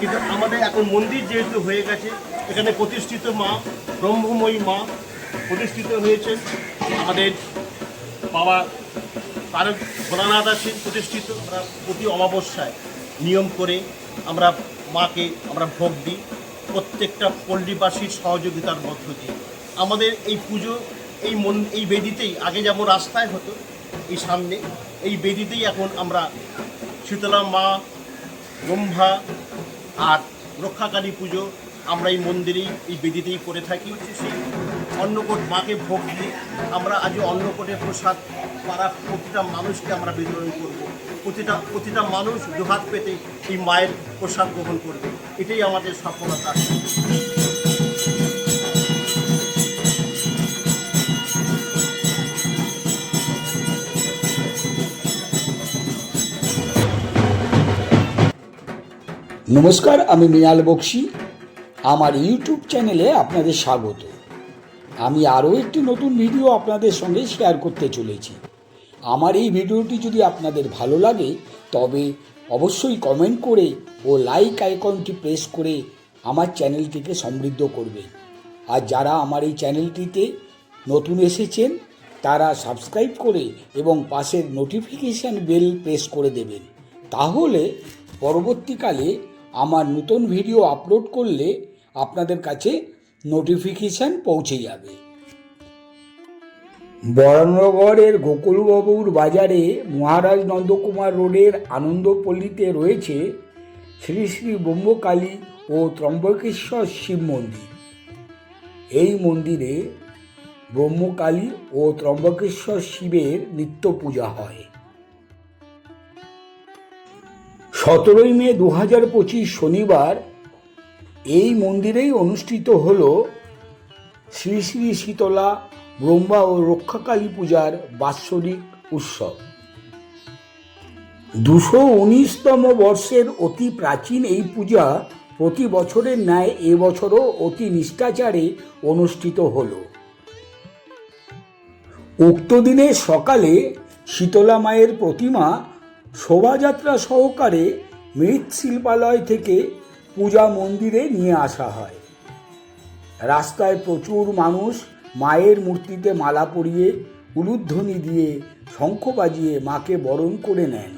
কিন্তু আমাদের এখন মন্দির যেহেতু হয়ে গেছে, এখানে প্রতিষ্ঠিত মা, ব্রহ্মময়ী মা প্রতিষ্ঠিত হয়েছেন। আমাদের বাবা তারক ভোলানাথ আছেন প্রতিষ্ঠিত, আমরা প্রতি অমাবস্যায় নিয়ম করে আমরা মাকে আমরা ভোগ দিই, প্রত্যেকটা পল্লীবাসীর সহযোগিতার মধ্য দিয়ে। আমাদের এই পুজো, এই মন, এই বেদিতেই, আগে যেমন রাস্তায় হতো, এই সামনে, এই বেদিতেই এখন আমরা শীতলা মা, ব্রহ্মা আর রক্ষাকালী পুজো আমরা এই মন্দিরেই, এই বেদিতেই করে থাকি। সেই অন্নকোট মাকে ভোগ দিয়ে আমরা আজ অন্নকোটের প্রসাদ পাড়া প্রতিটা মানুষকে আমরা বিতরণ করব। প্রতিটা প্রতিটা মানুষ দুহাত পেতে এই মায়ের প্রসাদ গ্রহণ করবে। এটাই আমাদের সফলতা। নমস্কার, আমি মিয়াল বক্সি। আমার ইউটিউব চ্যানেলে আপনাদের স্বাগত। আমি আরও একটি নতুন ভিডিও আপনাদের সঙ্গে শেয়ার করতে চলেছি। আমার এই ভিডিওটি যদি আপনাদের ভালো লাগে, তবে অবশ্যই কমেন্ট করে ও লাইক আইকনটি প্রেস করে আমার চ্যানেলটিকে সমৃদ্ধ করবে আর যারা আমার এই চ্যানেলটিতে নতুন এসেছেন, তারা সাবস্ক্রাইব করে এবং পাশের নোটিফিকেশান বেল প্রেস করে দেবেন। তাহলে পরবর্তীকালে আমার নতুন ভিডিও আপলোড করলে আপনাদের কাছে নোটিফিকেশান পৌঁছে যাবে। বরানগরের গোকুলবাবুর বাজারে মহারাজ নন্দকুমার রোডের আনন্দপল্লীতে রয়েছে শ্রী শ্রী ব্রহ্মকালী ও ত্রম্বকেশ্বর শিব মন্দির। এই মন্দিরে ব্রহ্মকালী ও ত্রম্বকেশ্বর শিবের নিত্য পূজা হয়। সতেরোই মে দু হাজার পঁচিশ শনিবার এই মন্দিরেই অনুষ্ঠিত হল শ্রী শ্রী শীতলা ব্রহ্মা ও রক্ষাকালী পূজার বাৎসরিক উৎসব। দুশো উনিশতম বর্ষের অতি প্রাচীন এই পূজা প্রতি বছরের ন্যায় এবছরও অতি নিষ্ঠাচারে অনুষ্ঠিত হল। উক্ত দিনে সকালে শীতলা মায়ের প্রতিমা শোভাযাত্রা সহকারে মৃৎশিল্পালয় থেকে পূজা মন্দিরে নিয়ে আসা হয়। রাস্তায় প্রচুর মানুষ মায়ের মূর্তিতে মালা পরিয়ে, উলুধ্বনি দিয়ে শঙ্খ বাজিয়ে মাকে বরণ করে নেন।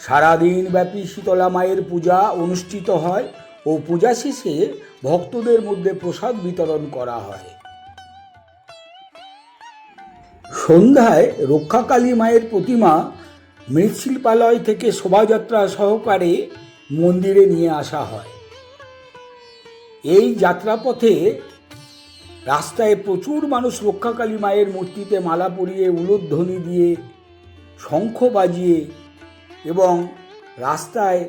সারাদিন ব্যাপী শীতলা মায়ের পূজা অনুষ্ঠিত হয় ও পূজা শেষে ভক্তদের মধ্যে প্রসাদ বিতরণ করা হয়। সন্ধ্যায় রক্ষাকালী মায়ের প্রতিমা মৃৎশিল্পালয় থেকে শোভাযাত্রা সহকারে মন্দিরে নিয়ে আসা হয়। এই যাত্রাপথে রাস্তায় প্রচুর মানুষ রক্ষাকালী মায়ের মূর্তিতে মালা পরিয়ে, উলুধ্বনি দিয়ে, শঙ্খ বাজিয়ে এবং রাস্তায়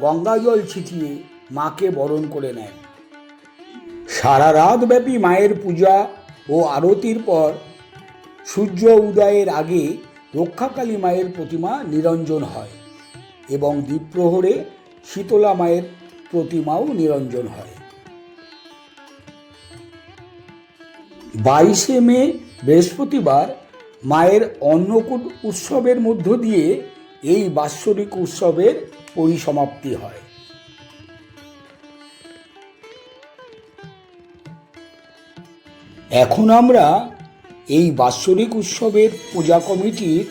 গঙ্গাজল ছিটিয়ে মাকে বরণ করে নেন সারা রাত ব্যাপী মায়ের পূজা ও আরতির পর সূর্য উদয়ের আগে রক্ষাকালী মায়ের প্রতিমা নিরঞ্জন হয় এবং দ্বীপ্রহরে শীতলা মায়ের প্রতিমাও নিরঞ্জন হয়। বাইশে মে, বৃহস্পতিবার মায়ের অন্নকূট উৎসবের মধ্য দিয়ে এই বাৎসরিক উৎসবের পরিসমাপ্তি হয়। এখন আমরা এই বাৎসরিক উৎসবের পূজা কমিটির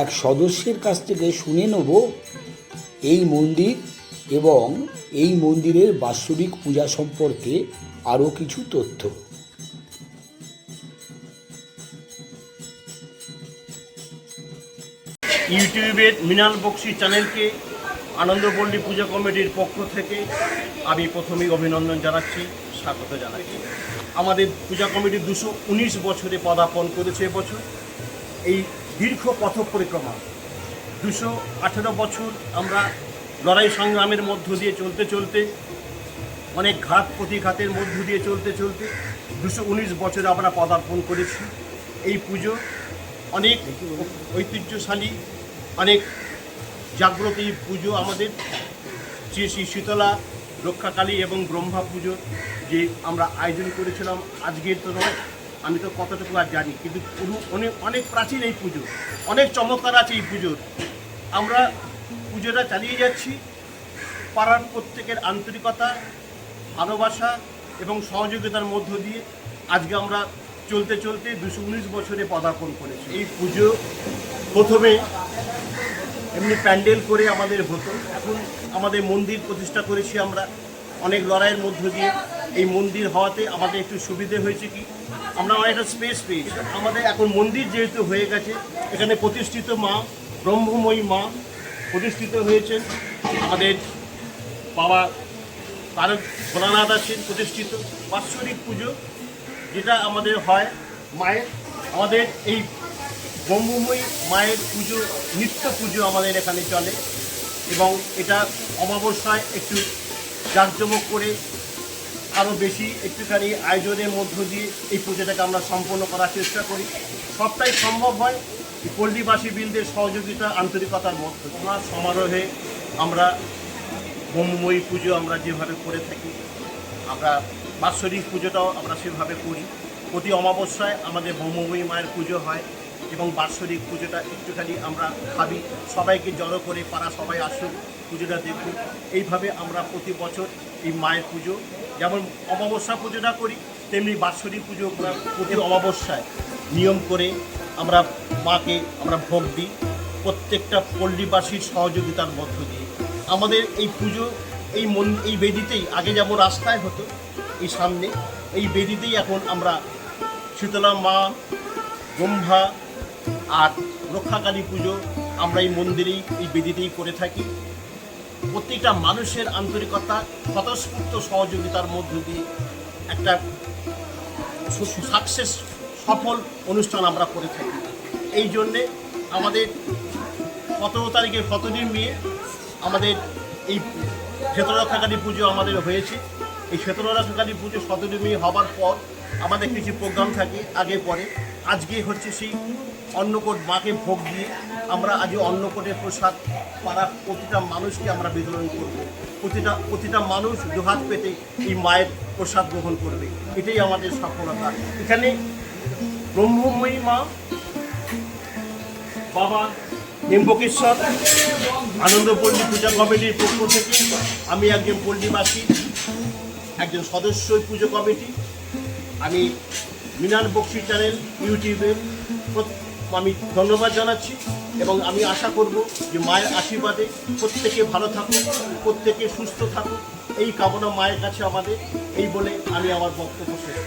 এক সদস্যের কাছ থেকে শুনে নেব এই মন্দির এবং এই মন্দিরের বাৎসরিক পূজা সম্পর্কে আরও কিছু তথ্য। ইউটিউবের মিনাল বক্সি চ্যানেলকে আনন্দপল্লী পূজা কমিটির পক্ষ থেকে আমি প্রথমেই অভিনন্দন জানাচ্ছি, স্বাগত জানাচ্ছি। আমাদের পূজা কমিটি দুশো উনিশ বছরে পদার্পণ করেছে এবছর। এই দীর্ঘ পথ পরিক্রমা, দুশো আঠেরো বছর আমরা লড়াই সংগ্রামের মধ্য দিয়ে চলতে চলতে, অনেক ঘাত প্রতিঘাতের মধ্য দিয়ে চলতে চলতে দুশো উনিশ বছরে আমরা পদার্পণ করেছি। এই পুজো অনেক ঐতিহ্যশালী, অনেক জাগ্রত এই পুজো আমাদের। শ্রী শ্রী শীতলা রক্ষাকালী এবং ব্রহ্মা পুজো যে আমরা আয়োজন করেছিলাম আজকের তো নয়, আমি তো কতটুকু আর জানি, কিন্তু পুরো অনেক অনেক প্রাচীন এই পুজো, অনেক চমৎকার আছে এই পুজোর আমরা পুজোটা চালিয়ে যাচ্ছি, পাড়ার প্রত্যেকের আন্তরিকতা, ভালোবাসা এবং সহযোগিতার মধ্য দিয়ে আজকে আমরা চলতে চলতে দুশো উনিশ বছরে পদার্পণ করেছি। এই পুজো প্রথমে এমনি প্যান্ডেল করে আমাদের হতো। এখন আমাদের মন্দির প্রতিষ্ঠা করেছি আমরা অনেক লড়াইয়ের মধ্য দিয়ে। এই মন্দির হওয়াতে আমাদের একটু সুবিধে হয়েছে কি? আমরা অনেকটা স্পেস পেয়েছি। আমাদের এখন মন্দির যেহেতু হয়ে গেছে, এখানে প্রতিষ্ঠিত মা, ব্রহ্মময়ী মা প্রতিষ্ঠিত হয়েছেন। আমাদের বাবা তারক ভোলানাথ আছেন প্রতিষ্ঠিত। বাৎসরিক পুজো যেটা আমাদের হয় মায়ের। আমাদের এই ব্রহ্মময়ী মায়ের পুজো, নিত্য পুজো আমাদের এখানে চলে। এবং এটা অমাবস্যায় একটু জাঁকজমক করে আরও বেশি একটুখানি আয়োজনের মধ্য দিয়ে এই পুজোটাকে আমরা সম্পন্ন করার চেষ্টা করি। সবটাই সম্ভব হয় পল্লীবাসী বৃন্দের সহযোগিতা আন্তরিকতার মধ্যে আমরা সমারোহে আমরা ব্রহ্মময়ী পুজো আমরা যেভাবে করে থাকি, আমরা বাৎসরিক পুজোটাও আমরা সেভাবে করি। প্রতি অমাবস্যায় আমাদের ব্রহ্মময়ী মায়ের পুজো হয়। এবং বাৎসরিক পুজোটা একটুখানি আমরা ভাবি, সবাইকে জড়ো করে পাড়া সবাই আসুক, পুজোটা দেখুক। এইভাবে আমরা প্রতি বছর এই মায়ের পুজো, যেমন অমাবস্যা পুজোটা করি, তেমনি বাৎসরিক পুজো প্রতি অমাবস্যায় নিয়ম করে আমরা মাকে আমরা ভোগ দিই, প্রত্যেকটা পল্লীবাসীর সহযোগিতার মধ্য দিয়ে। আমাদের এই পুজো, এই মন, এই বেদিতেই, আগে যেমন রাস্তায় হতো, এই সামনে, এই বেদিতেই এখন আমরা শীতলা মা, ব্রহ্মা আর রক্ষাকালী পুজো আমরা এই মন্দিরেই, এই বেদিতেই করে থাকি। প্রত্যেকটা মানুষের আন্তরিকতা, স্বতঃস্ফূর্ত সহযোগিতার মধ্য দিয়ে একটা সাকসেস, সফল অনুষ্ঠান আমরা করে থাকি। এই জন্যে আমাদের সতেরো তারিখে সতেরোই মে আমাদের এই ক্ষেত্ররক্ষাকালী পুজো আমাদের হয়েছে। এই ক্ষেত্ররক্ষাকালী পুজো সতেরোই মে হবার পর আমাদের কিছু প্রোগ্রাম থাকে, আগে পরে। আজকে হচ্ছে সেই অন্নকোট মাকে ভোগ দিয়ে আমরা আজ অন্নকোটের প্রসাদ পাড়া প্রতিটা মানুষকে আমরা বিতরণ করব। প্রতিটা প্রতিটা মানুষ দুহাত পেতে এই মায়ের প্রসাদ গ্রহণ করবে। এটাই আমাদের সফলতা। এখানে ব্রহ্মময়ী মা, বাবা নিম্বকেশ্বর আনন্দপল্লী পূজা কমিটির পক্ষ থেকে আমি একজন পল্লীবাসী একজন সদস্য পুজো কমিটি, আমি মিনাল বক্সি চ্যানেল, ইউটিউবে আমি ধন্যবাদ জানাচ্ছি এবং আমি আশা করব যে মায়ের আশীর্বাদে প্রত্যেকে ভালো থাকুক, প্রত্যেকে সুস্থ থাকুক। এই কামনা মায়ের কাছে আমাদের, এই বলে আমি আমার বক্তব্য শেষ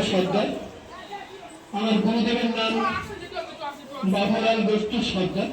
রবীন্দ্রনাথ সর্দার। আমার গুরুদেবের নাম বাবুলাল গোষ্ঠী সর্দার।